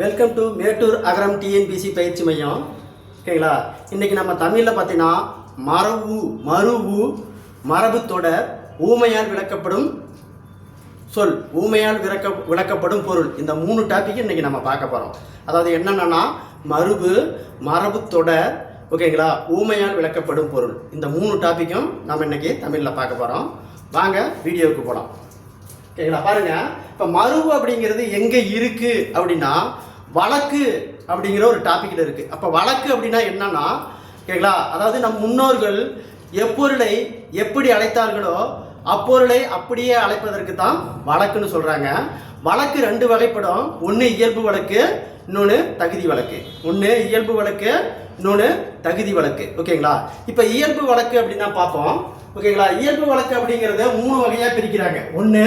Welcome to Mettur Agaram TNPSC பயிற்சி மையம். ஓகேங்களா? இன்னைக்கு நம்ம தமிழில் பார்த்தீங்கன்னா மரபு மருவு மரபுத்தோட ஊமையால் விளக்கப்படும் சொல் ஊமையால் விளக்க விளக்கப்படும் பொருள். இந்த மூணு டாபிக் இன்னைக்கு நம்ம பார்க்க போகிறோம் அதாவது என்னென்னா மருபு மரபு தொடர் ஓகேங்களா? ஊமையால் விளக்கப்படும் பொருள். இந்த மூணு டாப்பிக்கும் நம்ம இன்னைக்கு தமிழில் பார்க்க போகிறோம் வாங்க வீடியோவுக்கு போகலாம் ஓகேங்களா? பாருங்க. இப்போ மருவு அப்படிங்கிறது எங்கே இருக்குது அப்படின்னா வழக்கு அப்படிங்கிற ஒரு டாப்பிக்கில் இருக்குது அப்போ வழக்கு அப்படின்னா என்னன்னா ஓகேங்களா அதாவது நம் முன்னோர்கள் எப்பொருளை எப்படி அழைத்தார்களோ அப்பொருளை அப்படியே அழைப்பதற்கு தான் வழக்குன்னு சொல்கிறாங்க வழக்கு ரெண்டு வகைப்படும். ஒன்று இயல்பு வழக்கு இன்னொன்று தகுதி வழக்கு. ஒன்று இயல்பு வழக்கு இன்னொன்று தகுதி வழக்கு. ஓகேங்களா? இப்போ இயல்பு வழக்கு அப்படின்னா பார்ப்போம். ஓகேங்களா? இயல்பு வழக்கு அப்படிங்கிறத மூணு வகையாக பிரிக்கிறாங்க. ஒன்று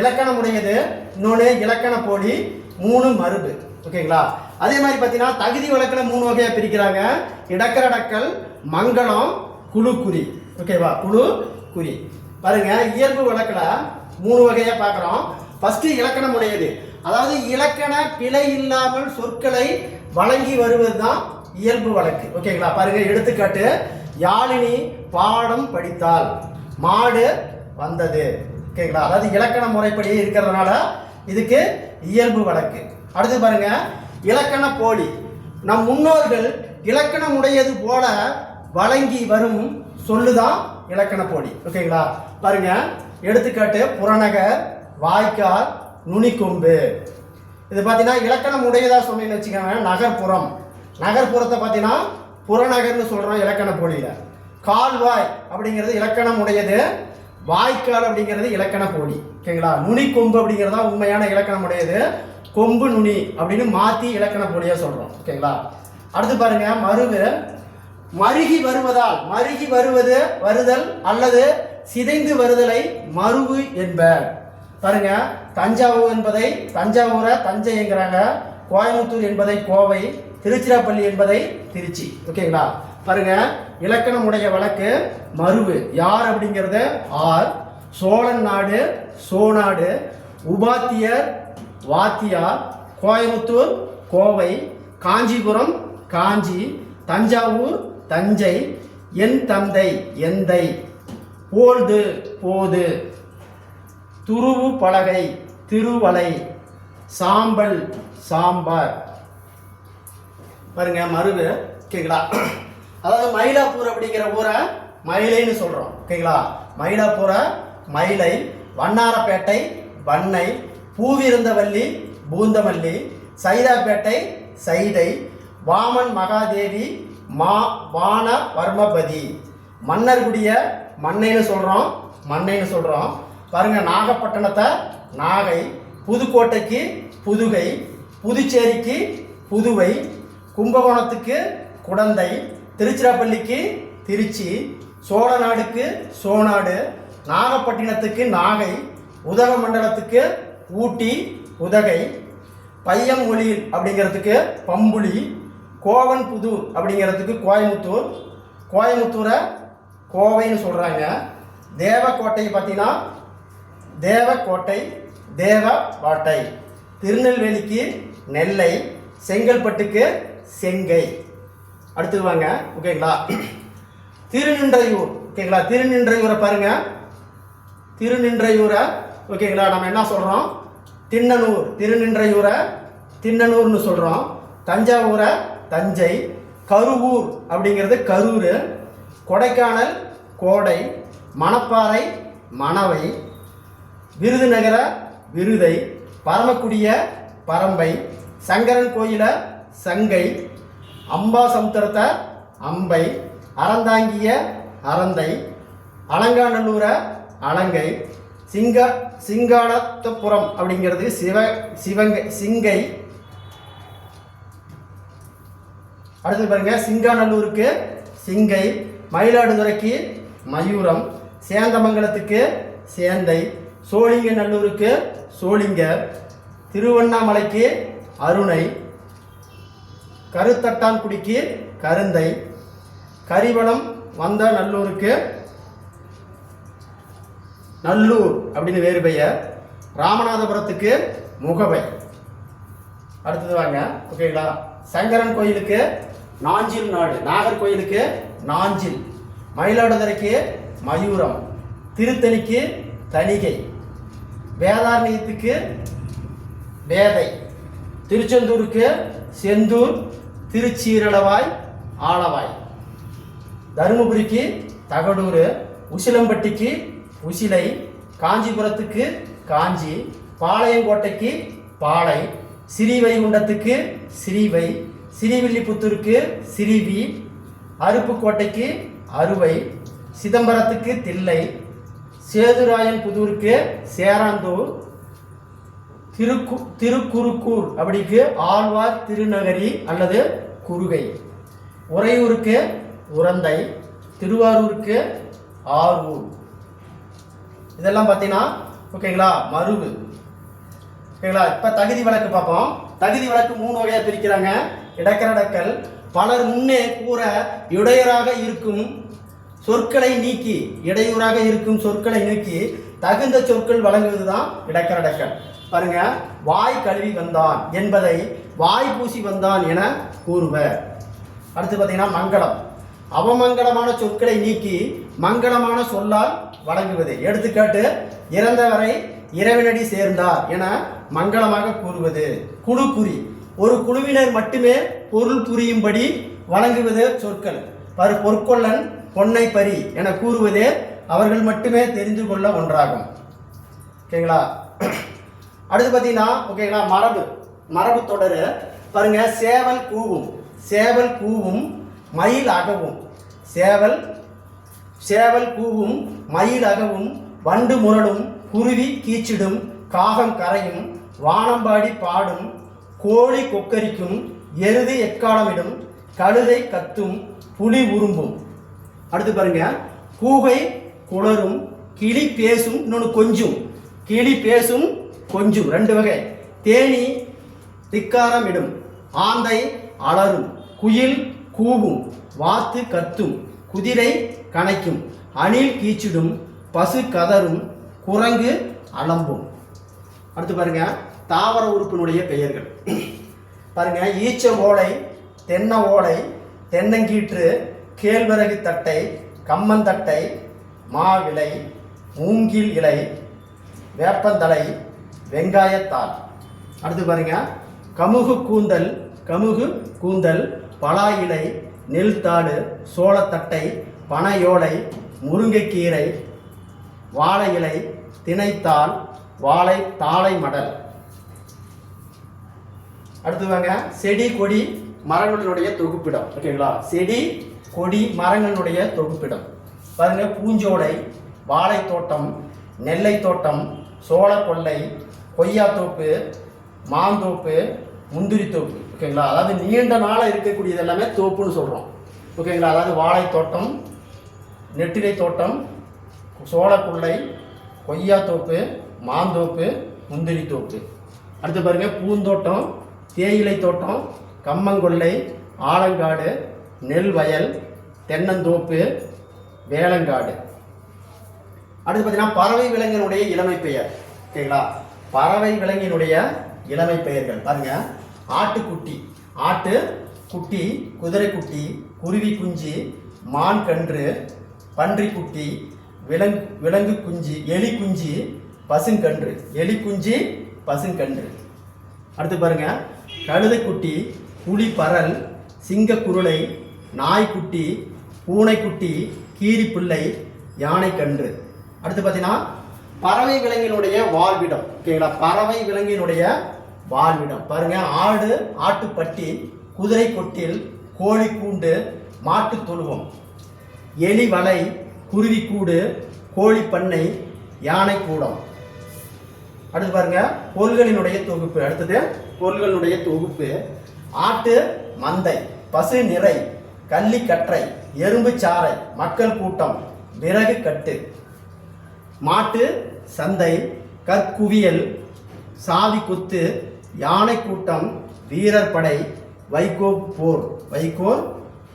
இலக்கணம் உடையது இன்னொன்று இலக்கண போலி மூணு மருந்து ஓகேங்களா? அதே மாதிரி பார்த்தீங்கன்னா தகுதி வழக்கில் மூணு வகையாக பிரிக்கிறாங்க. இடக்கரடக்கல் மங்களம் குழு குறி ஓகேவா? குழு குறி பாருங்க இயல்பு வழக்கில் மூணு வகையாக பார்க்குறோம். ஃபஸ்ட்டு இலக்கணம் உடையது. அதாவது இலக்கண பிழை இல்லாமல் சொற்களை வழங்கி வருவது தான் இயல்பு வழக்கு. ஓகேங்களா? பாருங்க எடுத்துக்காட்டு. யாழினி பாடம் படித்தால் மாடு வந்தது. ஓகேங்களா? அதாவது இலக்கண முறைப்படி இருக்கிறதுனால இதுக்கு இயல்பு வழக்கு. அடுத்து பாருங்க இலக்கண போலி. நம் முன்னோர்கள் இலக்கணம் உடையது போல வழங்கி வரும் சொல்லுதான் இலக்கண போலி. ஓகேங்களா? பாருங்க எடுத்துக்காட்டு புறநகர் வாய்க்கால் நுனிக்கொம்பு. இது பார்த்தீங்கன்னா இலக்கணம் உடையதாக சொன்னீங்கன்னு வச்சுக்கோங்க நகர்ப்புறம். நகர்ப்புறத்தை பார்த்தீங்கன்னா புறநகர்னு சொல்கிறோம் இலக்கண போலியில். கால்வாய் அப்படிங்கிறது இலக்கணம் உடையது வாய்க்கால் அப்படிங்கிறது இலக்கண போலி. ஓகேங்களா? நுனிக்கொம்பு அப்படிங்கிறது தான் உண்மையான இலக்கணம் உடையது கொம்பு நுனி அப்படின்னு மாற்றி இலக்கண பொழியாக சொல்கிறோம் ஓகேங்களா? அடுத்து பாருங்கள் மருவு. மருகி வருவதால் மருகி வருவது வருதல் அல்லது சிதைந்து வருதலை மருவு என்பர். பாருங்க தஞ்சாவூர் என்பதை தஞ்சாவூரை தஞ்சைங்கிறாங்க கோயம்புத்தூர் என்பதை கோவை திருச்சிராப்பள்ளி என்பதை திருச்சி. ஓகேங்களா? பாருங்க இலக்கணமுடைய வழக்கு மருவு. யார் அப்படிங்கிறது? ஆர். சோழன் நாடு சோநாடு உபாத்தியர் வாத்தியார் கோயம்புத்தூர் கோவை காஞ்சிபுரம் காஞ்சி தஞ்சாவூர் தஞ்சை என் தந்தை எந்தை. போல்து போது. துருவு பலகை திருவலை. சாம்பல் சாம்பார். பாருங்க மருவு. ஓகேங்களா அதாவது மயிலாப்பூர் அப்படிங்கிற ஊரை மயிலைன்னு சொல்கிறோம் ஓகேங்களா மயிலாப்பூரை மயிலை வண்ணாரப்பேட்டை வண்ணை பூவிருந்தவல்லி பூந்தமல்லி சைதாப்பேட்டை சைதை வாமன் மகாதேவி மா வான வர்மபதி மன்னர்குடிய மண்ணைன்னு சொல்கிறோம் மண்ணைன்னு சொல்கிறோம் பாருங்க நாகப்பட்டினத்தை நாகை புதுக்கோட்டைக்கு புதுகை புதுச்சேரிக்கு புதுவை கும்பகோணத்துக்கு குடந்தை திருச்சிராப்பள்ளிக்கு திருச்சி சோழநாடுக்கு சோநாடு நாகப்பட்டினத்துக்கு நாகை உதகமண்டலத்துக்கு ஊட்டி உதகை பையமொழியில் அப்படிங்கிறதுக்கு பம்புளி கோவன் புதூர் அப்படிங்கிறதுக்கு கோயமுத்தூர் கோயமுத்தூரை கோவைன்னு சொல்கிறாங்க தேவக்கோட்டை பார்த்தீங்கன்னா தேவக்கோட்டை தேவவாட்டை திருநெல்வேலிக்கு நெல்லை செங்கல்பட்டுக்கு செங்கை. அடுத்து வாங்க ஓகேங்களா? திருநின்றையூர் ஓகேங்களா? திருநின்றையூரை பாருங்கள் திருநின்றையூரை ஓகேங்களா நம்ம என்ன சொல்கிறோம் திண்ணனூர் திருநின்றையூரை திண்ணனூர்னு சொல்கிறோம் தஞ்சாவூரை தஞ்சை கருவூர் அப்படிங்கிறது கரூர். கொடைக்கானல் கோடை மணப்பாறை மணவை. விருதுநகர விருதை பரமக்குடிய பரம்பை சங்கரன் கோயில சங்கை அம்பாசமுத்திரத்தை அம்பை அறந்தாங்கிய அறந்தை அலங்காநல்லூர அலங்கை சிங்க சிங்கானத்தபுரம் அப்படிங்கிறது சிவ சிவங்கை சிங்கை. அடுத்து பாருங்க சிங்காநல்லூருக்கு சிங்கை மயிலாடுதுறைக்கு மயூரம் சேந்தமங்கலத்துக்கு சேந்தை சோழிங்கநல்லூருக்கு சோழிங்க திருவண்ணாமலைக்கு அருணை கருத்தட்டான்குடிக்கு கருந்தை கரிவளம் வந்த நல்லூருக்கு நல்லூர் அப்படின்னு வேறு பெயர். ராமநாதபுரத்துக்கு முகவை அடுத்தது வாங்க ஓகேங்களா சங்கரன் கோயிலுக்கு நாஞ்சில் நாடு. நாகர்கோயிலுக்கு நாஞ்சில். மயிலாடுதுறைக்கு மயூரம். திருத்தணிக்கு தணிகை. வேதாரண்யத்துக்கு வேதை. திருச்செந்தூருக்கு செந்தூர் திருச்சீரளவாய் ஆலவாய் தருமபுரிக்கு தகடூர். உசிலம்பட்டிக்கு உசிலை காஞ்சிபுரத்துக்கு காஞ்சி பாளையங்கோட்டைக்கு பாளை ஸ்ரீவைகுண்டத்துக்கு ஸ்ரீவை ஸ்ரீவில்லிபுத்தூருக்கு ஸ்ரீவி அருப்புக்கோட்டைக்கு அறுவை சிதம்பரத்துக்கு தில்லை சேதுராயன் புதூருக்கு சேராந்தூர் திருக்கு திருக்குறுக்கூர் அப்படிக்கு ஆழ்வார் திருநகரி அல்லது குறுகை உறையூருக்கு உரந்தை திருவாரூருக்கு ஆரூர். இதெல்லாம் பார்த்தீங்கன்னா ஓகேங்களா மருவு. ஓகேங்களா இப்போ தகுதி வழக்கு பார்ப்போம். தகுதி வழக்கு மூணு வகையாக பிரிக்கிறாங்க. இடக்கரடக்கல். பலர் முன்னே கூற இடையூறாக இருக்கும் சொற்களை நீக்கி இடையூறாக இருக்கும் சொற்களை நீக்கி தகுந்த சொற்கள் வழங்குவது தான் இடக்கரடக்கல். பாருங்க வாய் கழுவி வந்தான் என்பதை வாய் பூசி வந்தான் என கூறுவர். அடுத்து பார்த்தீங்கன்னா மங்களம். அவமங்கலமான சொற்களை நீக்கி மங்களமான சொல்லால் வழங்குவது. எடுத்துக்காட்டு இறந்தவரை இறைவனடி சேர்ந்தார் என மங்களமாக கூறுவது. குழு குறி ஒரு குழுவினர் மட்டுமே பொருள் புரியும்படி வழங்குவது சொற்கள். பரு பொற்கொள்ளன் பொன்னை பரி என கூறுவது அவர்கள் மட்டுமே தெரிந்து கொள்ள ஒன்றாகும். ஓகேங்களா? அடுத்து பார்த்தீங்கன்னா ஓகேங்களா மரபு. மரபு தொடர். பாருங்க சேவல் கூவும். சேவல் கூவும் மயில் அகவும் சேவல் சேவல் கூவும் மயில் அகவும் வண்டு முரடும் குருவி கீச்சிடும் காகம் கரையும் வானம்பாடி பாடும் கோழி கொக்கரிக்கும் எருது எக்காலமிடும் கழுதை கத்தும் புலி உரும்பும். அடுத்து பாருங்க. கூகை குளரும் கிளி பேசும் இன்னொன்று கொஞ்சும். கிளி பேசும் கொஞ்சும். ரெண்டு வகை. தேனி திக்காரமிடும் ஆந்தை அலறும் குயில் கூவும் வாத்து கத்தும் குதிரை கனைக்கும் அணில் கீச்சிடும் பசு கதரும் குரங்கு அலம்பும். அடுத்து பாருங்க தாவர உறுப்பினுடைய பெயர்கள். பாருங்க ஈச்ச ஓலை தென்னை ஓலை தென்னங்கீற்று கேழ்வரகு தட்டை கம்மந்தட்டை மாவிலை மூங்கில் இலை வேப்பந்தலை வெங்காயத்தாள். அடுத்து பாருங்க கமுகு கூந்தல் கமுகு கூந்தல் பலா இலை நெல் தாடு சோளத்தட்டை பனையோலை முருங்கைக்கீரை வாழை இலை திணைத்தாள் வாழை தாழை மடல். அடுத்து வாங்க செடி கொடி மரங்களினுடைய தொகுப்பிடம். ஓகேங்களா? செடி கொடி மரங்களினுடைய தொகுப்பிடம். பாருங்க பூஞ்சோலை வாழை தோட்டம் நெல்லை தோட்டம் சோள கொல்லை கொய்யாத்தோப்பு மாந்தோப்பு முந்திரி தோப்பு. ஓகேங்களா? அதாவது நீண்ட நாளாக இருக்கக்கூடியது எல்லாமே தோப்புன்னு சொல்கிறோம் ஓகேங்களா? அதாவது வாழை தோட்டம் நெட்டிலை தோட்டம் சோளக்குள்ளை கொய்யாத்தோப்பு மாந்தோப்பு முந்திரி தோப்பு. அடுத்து பாருங்க பூந்தோட்டம் தேயிலை தோட்டம் கம்மங்கொல்லை ஆலங்காடு நெல் வயல் தென்னந்தோப்பு வேளங்காடு அடுத்து பார்த்தீங்கன்னா பறவை விலங்கினுடைய இளமை பெயர். ஓகேங்களா? பறவை விலங்கினுடைய இளமை பெயர்கள். பாருங்கள் ஆட்டுக்குட்டி. ஆட்டு குட்டி குதிரைக்குட்டி குருவி குஞ்சு மான் கன்று பன்றி குட்டி விலங்கு விலங்கு குஞ்சு எலி குஞ்சு பசுங்கன்று எலி குஞ்சு பசுங்கன்று அடுத்து பாருங்க. கழுதைக்குட்டி புலி பறல் சிங்கக்குருளை நாய்க்குட்டி பூனைக்குட்டி கீரிப்பிள்ளை யானைக்கன்று அடுத்து பார்த்தீங்கன்னா பறவை விலங்கினுடைய வாழ்விடம். ஓகேங்களா? பறவை விலங்கினுடைய வாழ்விடம். பாருங்க ஆடு ஆட்டுப்பட்டி குதிரை கொட்டில் கோழி கூண்டு மாட்டு தொழுவம். எலி வலை குருவி கூடு கோழி பண்ணை யானை கூடம். அடுத்து பாருங்க பொருள்களினுடைய தொகுப்பு. அடுத்தது பொருள்களுடைய தொகுப்பு. ஆட்டு மந்தை பசு நிறை கள்ளிக்கற்றை எறும்பு சாறை மக்கள் கூட்டம் விறகு கட்டு. மாட்டு சந்தை கற்குவியல் சாவி குத்து யானை கூட்டம் வீரர் படை வைகோ போர் வைகோர்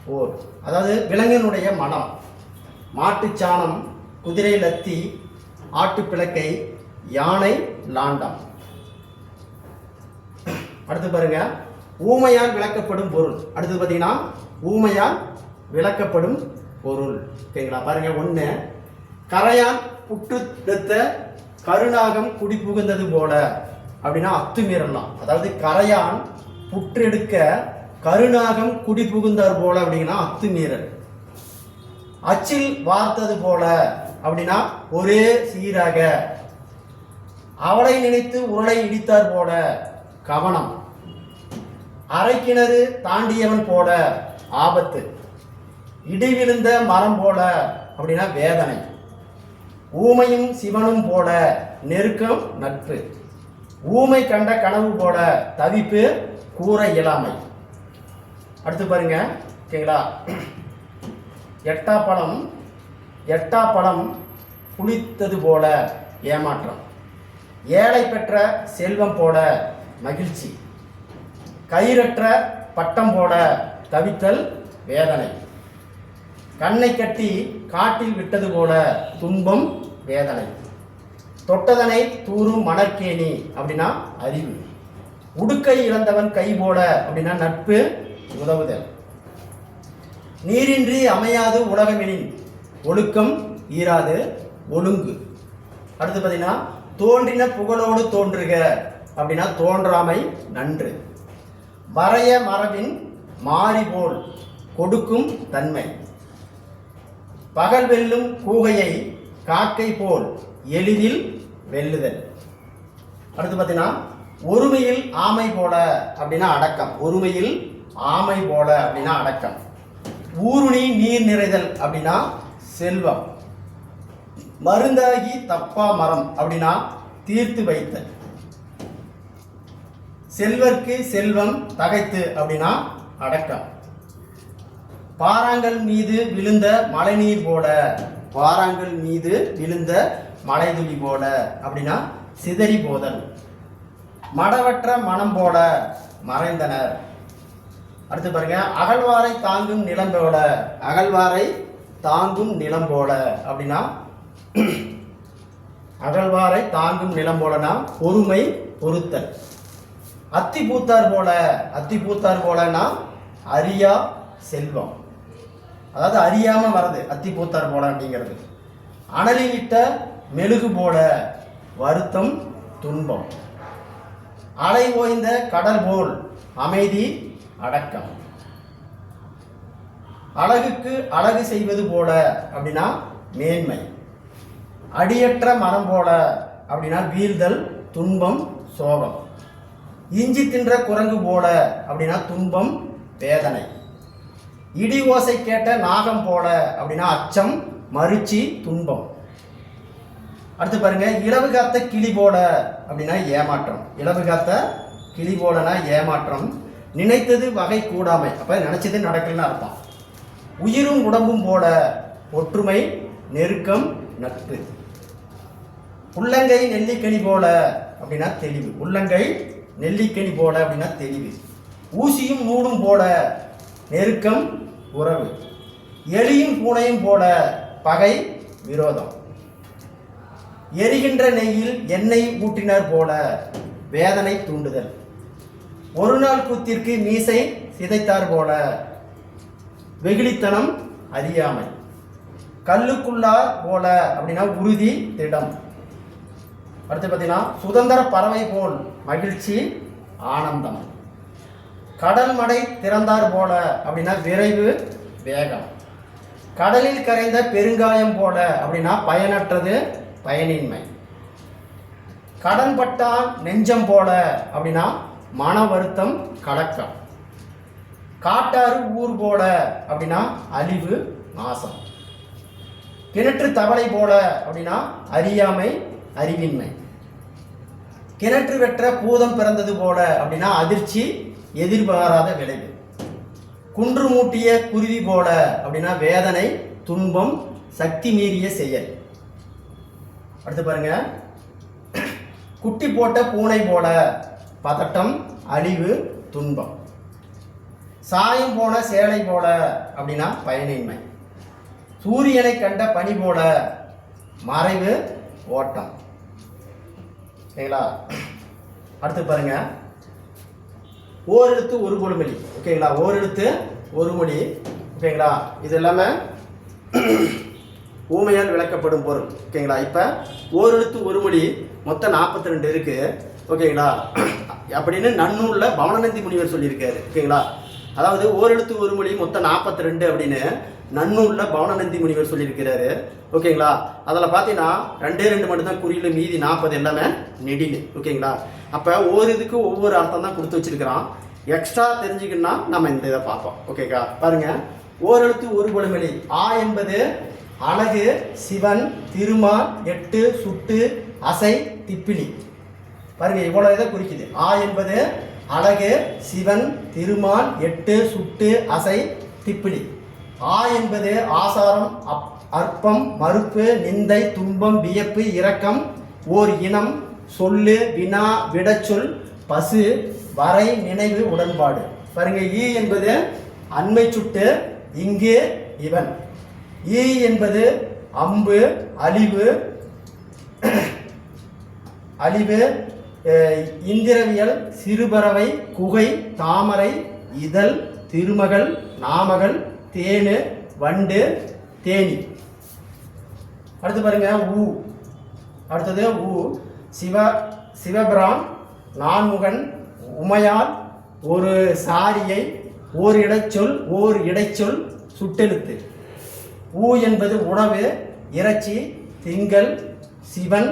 போர். அதாவது விலங்கினுடைய மனம். மாட்டுச்சாணம் குதிரை லத்தி ஆட்டு பிளக்கை யானை லாண்டம். அடுத்து பாருங்க. ஊமையால் விளக்கப்படும் பொருள். அடுத்தது பார்த்தீங்கன்னா ஊமையால் விளக்கப்படும் பொருள். ஓகேங்களா? பாருங்க ஒன்று கரையான் புட்டுத்த கருநாகம் குடி புகுந்தது போல. அப்படின்னா அத்துமீறலாம். அதாவது கரையான் புற்றெடுக்க கருநாகம் குடி புகுந்தார் போல அப்படின்னா அத்துமீறல். அச்சில் வார்த்தது போல அப்படின்னா ஒரே சீராக. அவளை நினைத்து உருளை இடித்தார் போல கவனம். அரைக்கிணறு தாண்டியவன் போல ஆபத்து. இடி விழுந்த மரம் போல அப்படின்னா வேதனை. ஊமையும் சிவனும் போல நெருக்கம் நட்பு. ஊமை கண்ட கனவு போல தவிப்பு கூற இயலாமை. அடுத்து பாருங்க ஓகேங்களா? எட்டா பழம் எட்டா பழம் புளித்தது போல ஏமாற்றம். ஏழை பெற்ற செல்வம் போல மகிழ்ச்சி. கயிறற்ற பட்டம் போல தவித்தல் வேதனை. கண்ணை கட்டி காட்டில் விட்டது போல துன்பம் வேதனை. தொட்டதனை தூரும் மணற்கேணி அப்படின்னா அறிவு. உடுக்கை இழந்தவன் கை போட அப்படின்னா நட்பு உதவுதல். நீரின்றி அமையாது உலகமெனின் ஒழுக்கம் ஈராது ஒழுங்கு. அடுத்து பார்த்தீங்கன்னா தோன்றின புகழோடு தோன்றுக அப்படின்னா தோன்றாமை நன்று. வரைய மரபின் மாறி போல் கொடுக்கும் தன்மை. பகல் வெல்லும் கூகையை காக்கை போல் எளிதில் வெல்லுதல். அடுத்து பார்த்தீங்கன்னா ஒருமையில் ஆமை போல அப்படின்னா அடக்கம். ஒருமையில் ஆமை போல அப்படின்னா அடக்கம். ஊருணி நீர் நிறைதல் அப்படின்னா செல்வம். மருந்தாகி தப்பா மரம் அப்படின்னா தீர்த்து வைத்தல். செல்வர்க்கு செல்வம் தகைத்து அப்படின்னா அடக்கம். பாறாங்கல் மீது விழுந்த மழைநீர் போல பாறாங்கல் மீது விழுந்த மலை துளி போல அப்படின்னா சிதறி போதல். மடவற்ற மனம் போல மறைந்தனர். அடுத்து பாருங்க அகழ்வாரை தாங்கும் நிலம் போல அகழ்வாரை தாங்கும் நிலம் போல அப்படின்னா அகழ்வாரை தாங்கும் நிலம் போலனா பொறுமை பொறுத்தல். அத்தி பூத்தார் போல அத்தி பூத்தார் போலனா அரியா செல்வம். அதாவது அறியாம வர்றது அத்தி பூத்தார் போல அப்படிங்கிறது. அனலிலிட்ட மெழுகு போல வருத்தம் துன்பம். அலை ஓய்ந்த கடல் போல் அமைதி அடக்கம். அழகுக்கு அழகு செய்வது போல அப்படின்னா மேன்மை. அடியற்ற மரம் போல அப்படின்னா வீழ்தல் துன்பம் சோகம். இஞ்சி தின்ற குரங்கு போல அப்படின்னா துன்பம் வேதனை. இடி ஓசை கேட்ட நாகம் போல அப்படின்னா அச்சம் மறுச்சி துன்பம். அடுத்து பாருங்க இளவு காத்த கிளி போல அப்படின்னா ஏமாற்றம். இளவு காத்த கிளி போலனா ஏமாற்றம். நினைத்தது வகை கூடாமை. அப்ப நினைச்சது நடக்கலன்னு அர்த்தம். உயிரும் உடம்பும் போல ஒற்றுமை நெருக்கம் நட்பு. உள்ளங்கை நெல்லிக்கனி போல அப்படின்னா தெளிவு. உள்ளங்கை நெல்லிக்கனி போல அப்படின்னா தெளிவு. ஊசியும் நூலும் போல நெருக்கம் உறவு. எலியும் பூனையும் போல பகை விரோதம். எரிகின்ற நெய்யில் எண்ணெய் ஊட்டினார் போல. வேதனை தூண்டுதல். ஒரு நாள் கூத்திற்கு மீசை சிதைத்தார் போல. வெகுளித்தனம் அறியாமை. கல்லுக்குள்ளார் போல அப்படின்னா உறுதி திடம். அடுத்து பார்த்தீங்கன்னா சுதந்திர பறவை போல் மகிழ்ச்சி ஆனந்தம். கடல் மடை திறந்தார் போல அப்படின்னா விரைவு வேகம். கடலில் கரைந்த பெருங்காயம் போல அப்படின்னா பயனற்றது பயனின்மை. கடன்பட்டால் நெஞ்சம் போல அப்படின்னா மன வருத்தம் கலக்கம் காட்டாறு ஊர் போல அப்படின்னா அழிவு நாசம். கிணற்று தவளை போல அப்படின்னா அறியாமை அறிவின்மை. கிணற்று வெற்ற பூதம் பிறந்தது போல அப்படின்னா அதிர்ச்சி எதிர்பாராத விளைவு. குன்று மூட்டிய குருவி போல அப்படின்னா வேதனை துன்பம் சக்தி மீறிய செயல். அடுத்து பாருங்க. குட்டி போட்ட பூனை போல. பதட்டம் அழிவு துன்பம். சாயம் போன சேலை போல அப்படின்னா பயனின்மை. சூரியனை கண்ட பனி போல மறைவு ஓட்டம். சரிங்களா அடுத்து பாருங்க. ஓரெழுத்து ஒரு பொழுமொழி ஓகேங்களா? ஓரெழுத்து ஒரு மொழி. ஓகேங்களா? இது எல்லாமே ஊமையால் விளக்கப்படும் பொருள். ஓகேங்களா இப்போ ஓரெழுத்து ஒரு மொழி மொத்தம் நாற்பத்தி ரெண்டு இருக்கு ஓகேங்களா அப்படின்னு நன்னூலில் பவனநந்தி முனிவர் சொல்லியிருக்காரு. ஓகேங்களா அதாவது ஓரெழுத்து ஒரு மொழி மொத்தம் நாற்பத்தி ரெண்டு அப்படின்னு நன்னூலில் பவனநந்தி முனிவர் சொல்லியிருக்கிறாரு. ஓகேங்களா அதில் பார்த்தீங்கன்னா ரெண்டே ரெண்டு மட்டும்தான் குறியில் மீதி நாற்பது எல்லாமே நெடினு ஓகேங்களா அப்போ ஒவ்வொரு இதுக்கு ஒவ்வொரு அர்த்தம் தான் கொடுத்து வச்சிருக்கிறான். எக்ஸ்ட்ரா தெரிஞ்சுக்கணும்னா நம்ம இந்த இதை பார்ப்போம். ஓகேக்கா பாருங்க. ஓரெழுத்து ஒரு பொழுமொழி ஆ என்பது அழகு சிவன் திருமால் எட்டு சுட்டு அசை திப்பிலி. பாருங்க இவ்வளோ இதை குறிக்குது. ஆ என்பது அழகு சிவன் திருமால் எட்டு சுட்டு அசை திப்பிலி. ஆ என்பது ஆசாரம் அப் அற்பம் மறுப்பு நிந்தை துன்பம் வியப்பு இரக்கம் ஓர் இனம் சொல்லு வினா விடச்சொல் பசு வரை நினைவு உடன்பாடு. பாருங்க ஈ என்பது அண்மை சுட்டு இங்கு இவன். ஈ என்பது அம்பு அழிவு. அழிவு இந்திரவியல் சிறுபறவை குகை தாமரை இதழ் திருமகள் நாமகள் தேனு வண்டு தேனி. அடுத்து பாருங்க ஊ அடுத்தது ஊ சிவ சிவபிரான் நான்முகன் உமையால் ஒரு சாரியை ஓர் இடைச்சொல் ஓர் இடைச்சொல் சுட்டெழுத்து. ஊ என்பது உணவு இறைச்சி திங்கள் சிவன்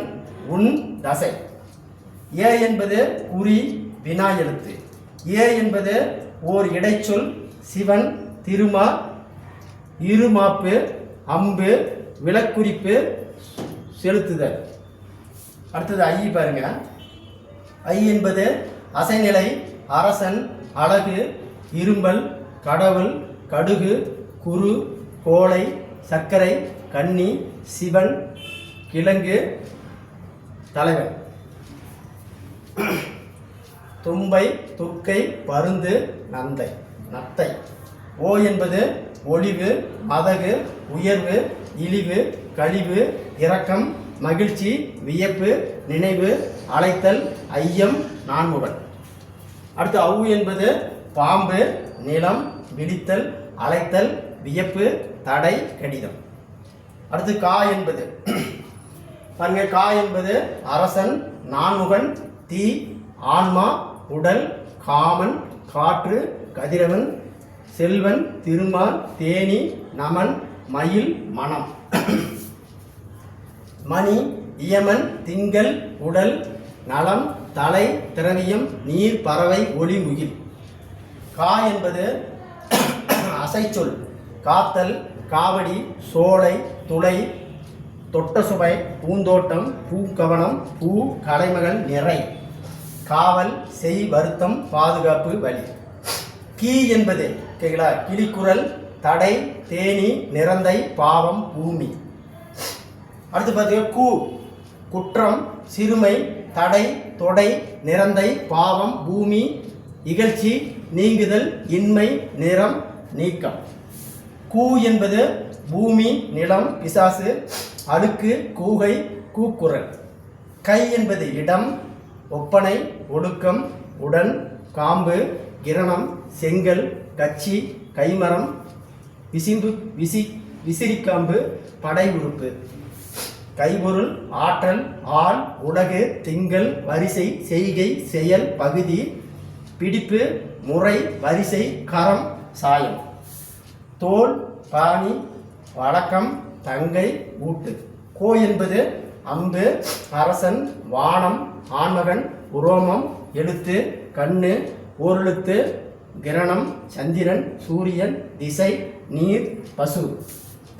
உன் தசை. ஏ என்பது குறி வினா எழுத்து. ஏ என்பது ஓர் இடைச்சொல் சிவன் திருமா இருமாப்பு அம்பு விளக்குறிப்பு செலுத்துதல். அடுத்தது ஐ பாருங்க. ஐ என்பது அசைநிலை அரசன் அழகு இரும்பல் கடவுள் கடுகு குரு கோளை சர்க்கரை கன்னி சிவன் கிழங்கு தலைவன். தும்பை துக்கை பருந்து நந்தை. நத்தை. ஓ என்பது ஒளிவு மதகு உயர்வு இழிவு கழிவு இரக்கம் மகிழ்ச்சி வியப்பு நினைவு அழைத்தல் ஐயம் நான்முகன். அடுத்து அவு என்பது பாம்பு நிலம் விழித்தல் அழைத்தல் வியப்பு தடை கடிதம். அடுத்து கா என்பது. பாருங்க கா என்பது அரசன் நான்முகன் தீ ஆன்மா உடல் காமன் காற்று கதிரவன் செல்வன் திருமால் தேனி நமன் மயில் மனம் மணி இயமன் திங்கள் உடல் நலம் தலை திரவியம் நீர் பறவை ஒளி முகில். கா என்பது அசைச்சொல். காத்தல் காவடி சோலை துளை தொட்ட சுவை பூந்தோட்டம் பூக்கவனம் பூ கலைமகள் நிறை. காவல் செய் வருத்தம் பாதுகாப்பு வழி கீ என்பது ஓகேங்களா கிளிக்குரல் தடை தேனி நிறந்தை பாவம் பூமி. அடுத்து பார்த்தீங்கன்னா கூ. குற்றம் சிறுமை தடை தொடை நிறந்தை பாவம் பூமி இகழ்ச்சி நீங்குதல் இன்மை நிறம் நீக்கம். கூ என்பது பூமி நிலம் பிசாசு அடுக்கு கூகை கூக்குரல். கை என்பது இடம் ஒப்பனை ஒடுக்கம் உடன் காம்பு கிரணம் செங்கல் கச்சி கைமரம் விசிம்பு விசி விசிறிக்காம்பு படை உறுப்பு கைபொருள் ஆற்றல் ஆள் உலகு திங்கள் வரிசை செய்கை செயல் பகுதி பிடிப்பு முறை வரிசை கரம் சாயம். தோல் பாணி வழக்கம் தங்கை ஊட்டு. கோ என்பது அம்பு அரசன் வானம் ஆண்மகன் உரோமம் எழுத்து கண்ணு ஓரெழுத்து கிரணம் சந்திரன் சூரியன் திசை நீர் பசு.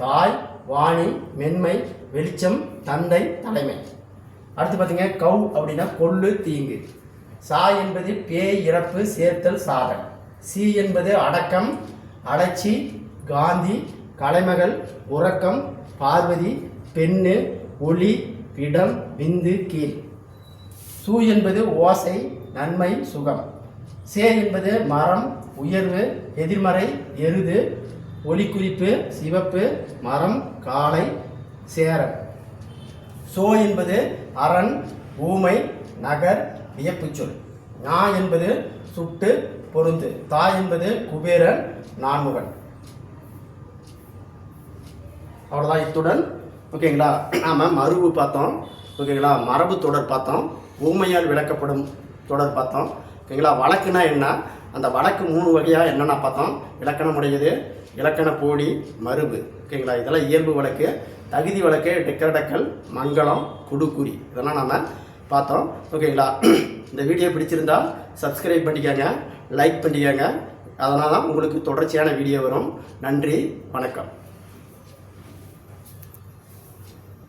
தாய் வாணி மென்மை வெளிச்சம் தந்தை தலைமை. அடுத்து பார்த்தீங்க கவு அப்படின்னா கொள்ளு தீங்கு. சா என்பது பேய் இறப்பு சேர்த்தல் சாதல். சி என்பது அடக்கம் அடைச்சி காந்தி கலைமகள் உறக்கம் பார்வதி பெண்ணு ஒளி இடம் விந்து கீழ். சு என்பது ஓசை நன்மை சுகம். சே என்பது மரம் உயர்வு எதிர்மறை எருது ஒளிக்குறிப்பு சிவப்பு மரம் காலை சேரம். சோ என்பது அரண் ஊமை நகர் வியப்புச்சொல் நா ஞா என்பது சுட்டு பொருந்து. தாய் என்பது குபேரன் நான்முகன். அவ்வளோதான் இத்துடன். ஓகேங்களா? நாம் மருவு பார்த்தோம். ஓகேங்களா? மரபு தொடர் பார்த்தோம். ஊமையால் விளக்கப்படும் தொடர் பார்த்தோம். ஓகேங்களா? வழக்குனா என்ன? அந்த வழக்கு மூணு வகையாக என்னென்ன பார்த்தோம். இலக்கணம் உடையது இலக்கண போடி மருவு ஓகேங்களா? இதெல்லாம் இயல்பு வழக்கு. தகுதி வழக்கு டெக்கரடக்கல் மங்களம் குடுக்குறி இதெல்லாம் நாம் பார்த்தோம். ஓகேங்களா? இந்த வீடியோ பிடிச்சிருந்தா சப்ஸ்கிரைப் பண்ணிக்கோங்க லைக் பண்ணிக்கோங்க. அதனால் தான் உங்களுக்கு தொடர்ச்சியான வீடியோ வரும். நன்றி வணக்கம்.